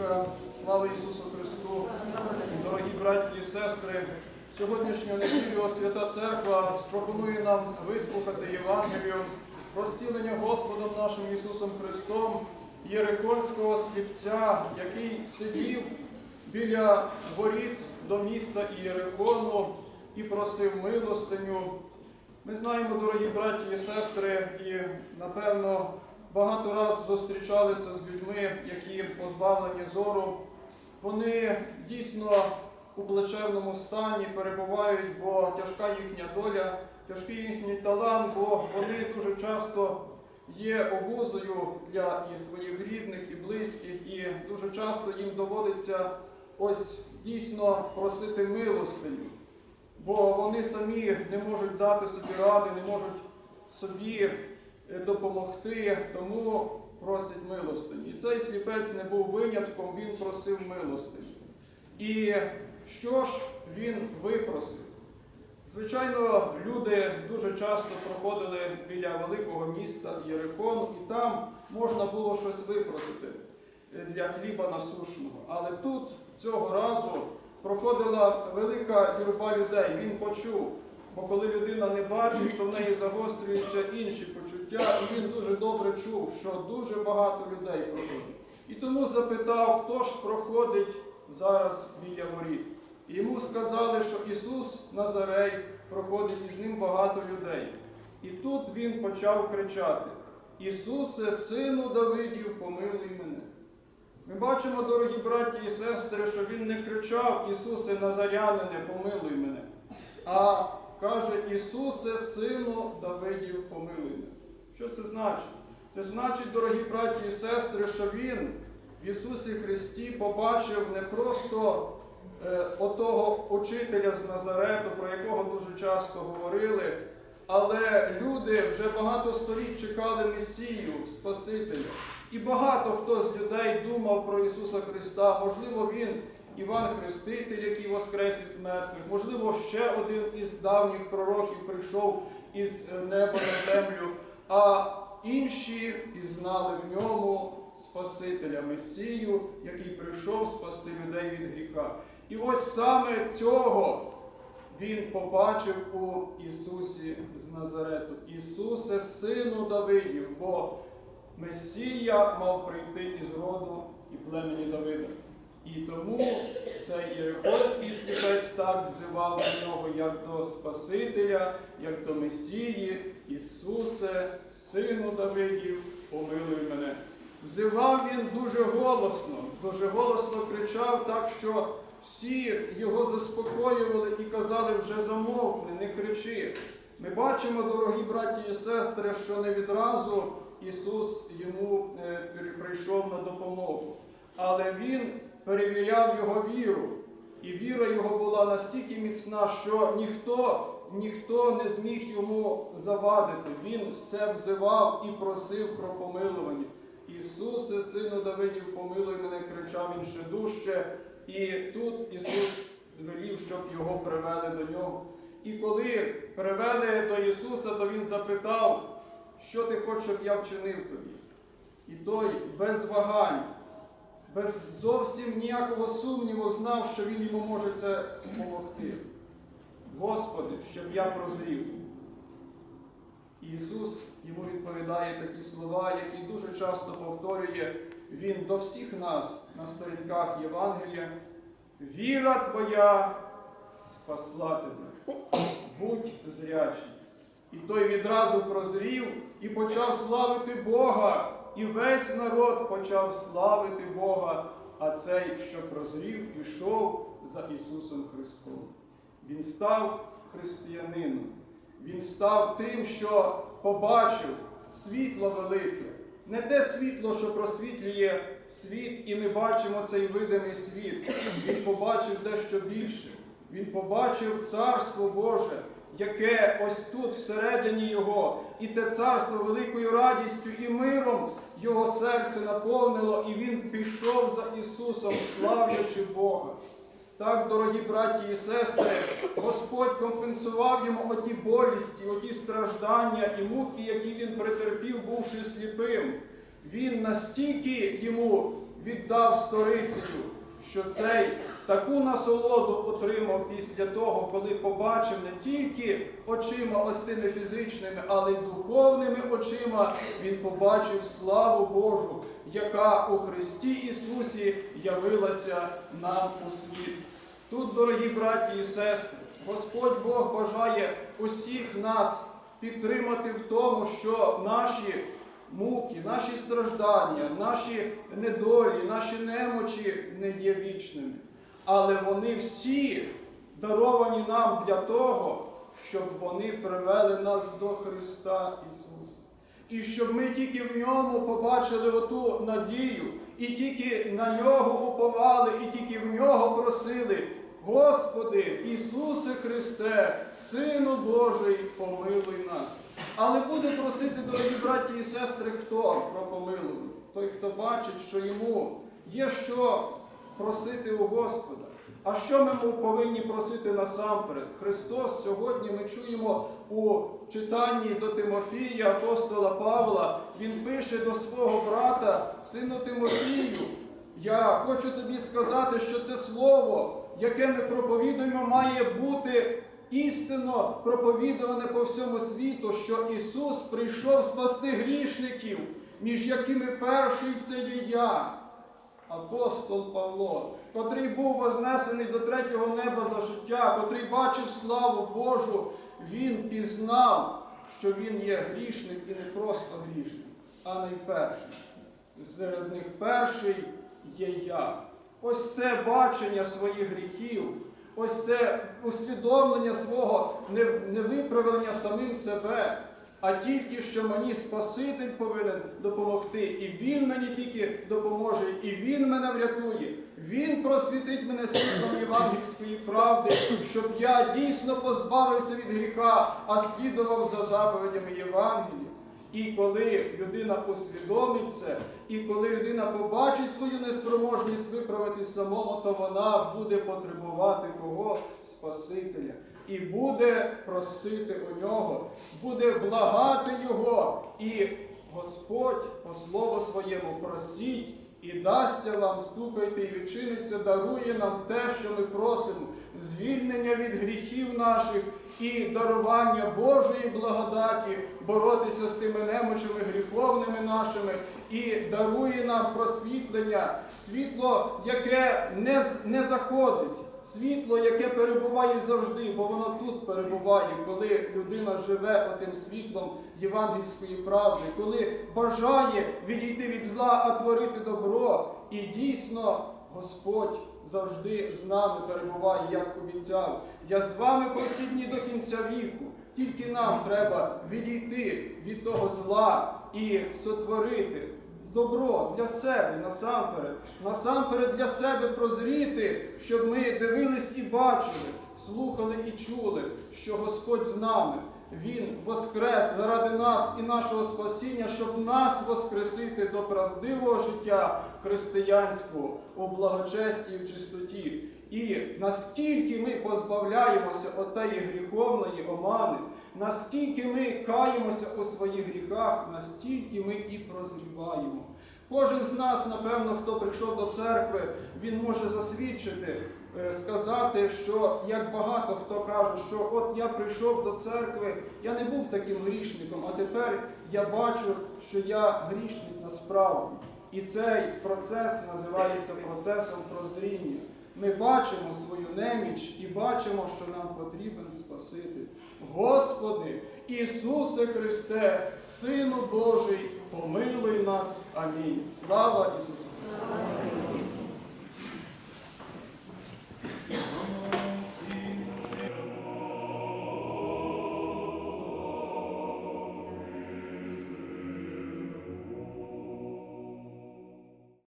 Алілуя! Слава Ісусу Христу! Дорогі браті і сестри! Сьогоднішню неділю Свята Церква пропонує нам вислухати Євангелію про зцілення Господом нашим Ісусом Христом Єрихонського сліпця, який сидів біля воріт до міста Ієрихону і просив милостиню. Ми знаємо, дорогі браті і сестри, і напевно багато раз зустрічалися з людьми, які позбавлені зору. Вони дійсно у плачевному стані перебувають, бо тяжка їхня доля, тяжкий їхній талант, бо вони дуже часто є обузою для і своїх рідних, і близьких, і дуже часто їм доводиться ось дійсно просити милостиню бо вони самі не можуть дати собі ради, не можуть собі допомогти, тому просять милостині. І цей сліпець не був винятком, він просив милостині. І що ж він випросив? Звичайно, люди дуже часто проходили біля великого міста Єрихон, і там можна було щось випросити для хліба насушного. Але тут цього разу проходила велика юрба людей. Він почув. Бо коли людина не бачить, то в неї загострюються інші почуття, і він дуже добре чув, що дуже багато людей проходить. І тому запитав, хто ж проходить зараз біля воріт. Йому сказали, що Ісус Назарей проходить і з ним багато людей. І тут він почав кричати: Ісусе, сину Давидів, помилуй мене. Ми бачимо, дорогі браті і сестри, що він не кричав Ісусе Назарянине, помилуй мене, а каже Ісусе, сину Давидів, помилуй. Що це значить? Це значить, дорогі браті і сестри, що Він в Ісусі Христі побачив не просто е, отого учителя з Назарету, про якого дуже часто говорили, але люди вже багато століть чекали Месію, Спасителя. І багато хто з людей думав про Ісуса Христа. Можливо, Він Іван Хреститель, який воскрес із мертвих, можливо, ще один із давніх пророків прийшов із е, неба на землю, а інші пізнали в ньому Спасителя Месію, який прийшов спасти людей від гріха. І ось саме цього він побачив у Ісусі з Назарету. Ісусе, сину Давидів, бо Месія мав прийти із роду і племені Давида. І тому цей Єрихонський сліпець так взивав до нього як до Спасителя, як до Месії, Ісусе, Сину Давидів, помилуй мене. Взивав він дуже голосно, дуже голосно кричав так, що всі його заспокоювали і казали, вже замовкни, не кричи. Ми бачимо, дорогі браті і сестри, що не відразу Ісус йому е, прийшов на допомогу. Але Він перевіряв його віру. І віра його була настільки міцна, що ніхто, ніхто не зміг йому завадити. Він все взивав і просив про помилування. Ісусе, сину Давидів, помилуй мене, кричав він ще дужче. І тут Ісус велів, щоб його привели до нього. І коли привели до Ісуса, то Він запитав, що ти хочеш, щоб я вчинив тобі. І той без вагань, без зовсім ніякого сумніву знав, що Він йому може це допомогти. Господи, щоб я прозрів. Ісус йому відповідає такі слова, які дуже часто повторює Він до всіх нас на сторінках Євангелія. Віра твоя спасла тебе. Будь зрячий. І той відразу прозрів і почав славити Бога. І весь народ почав славити Бога, а цей, що прозрів, пішов за Ісусом Христом. Він став християнином. Він став тим, що побачив світло велике. Не те світло, що просвітлює світ, і ми бачимо цей видимий світ. Він побачив дещо більше. Він побачив Царство Боже, яке ось тут всередині Його, і те царство великою радістю і миром його серце наповнило, і він пішов за Ісусом, славлячи Бога. Так, дорогі браті і сестри, Господь компенсував йому оті болісті, оті страждання і муки, які він претерпів, бувши сліпим. Він настільки йому віддав сторицею, що цей таку насолоду отримав після того, коли побачив не тільки очима ось тими фізичними, але й духовними очима, він побачив славу Божу, яка у Христі Ісусі явилася нам у світ. Тут, дорогі браті і сестри, Господь Бог бажає усіх нас підтримати в тому, що наші муки, наші страждання, наші недолі, наші немочі не є вічними. Але вони всі даровані нам для того, щоб вони привели нас до Христа Ісуса. І щоб ми тільки в ньому побачили оту надію, і тільки на нього уповали, і тільки в нього просили. Господи, Ісусе Христе, Сину Божий, помилуй нас. Але буде просити, дорогі браті і сестри, хто про помилування? Той, хто бачить, що йому є що просити у Господа. А що ми повинні просити насамперед? Христос сьогодні ми чуємо у читанні до Тимофія, апостола Павла, він пише до свого брата, сину Тимофію, я хочу тобі сказати, що це слово, яке ми проповідуємо, має бути істинно проповідуване по всьому світу, що Ісус прийшов спасти грішників, між якими перший це є я. Апостол Павло, котрий був вознесений до третього неба за життя, котрий бачив славу Божу, він пізнав, що він є грішник і не просто грішник, а найперший. Серед них перший є я. Ось це бачення своїх гріхів, ось це усвідомлення свого невиправлення самим себе, а тільки що мені Спаситель повинен допомогти, і Він мені тільки допоможе, і Він мене врятує. Він просвітить мене світлом євангельської правди, щоб я дійсно позбавився від гріха, а слідував за заповідями Євангелія. І коли людина усвідомить це, і коли людина побачить свою неспроможність виправити самому, то вона буде потребувати кого? Спасителя. І буде просити у нього, буде благати його. І Господь по слову своєму просіть і дасться вам, стукайте і відчиниться, дарує нам те, що ми просимо, звільнення від гріхів наших і дарування Божої благодаті, боротися з тими немочами гріховними нашими, і дарує нам просвітлення, світло, яке не, не заходить. Світло, яке перебуває завжди, бо воно тут перебуває, коли людина живе отим світлом євангельської правди, коли бажає відійти від зла, а творити добро. І дійсно Господь завжди з нами перебуває, як обіцяв. Я з вами по всі дні до кінця віку. Тільки нам треба відійти від того зла і сотворити добро для себе насамперед, насамперед для себе прозріти, щоб ми дивились і бачили, слухали і чули, що Господь з нами. Він воскрес заради нас і нашого спасіння, щоб нас воскресити до правдивого життя християнського у благочесті і в чистоті. І наскільки ми позбавляємося отеї гріховної омани, наскільки ми каємося у своїх гріхах, настільки ми і прозріваємо. Кожен з нас, напевно, хто прийшов до церкви, він може засвідчити, сказати, що як багато хто каже, що от я прийшов до церкви, я не був таким грішником, а тепер я бачу, що я грішник насправді. І цей процес називається процесом прозріння. Ми бачимо свою неміч і бачимо, що нам потрібен Спаситель. Господи, Ісусе Христе, Сину Божий, помилуй нас. Амінь. Слава Ісусу! Христу!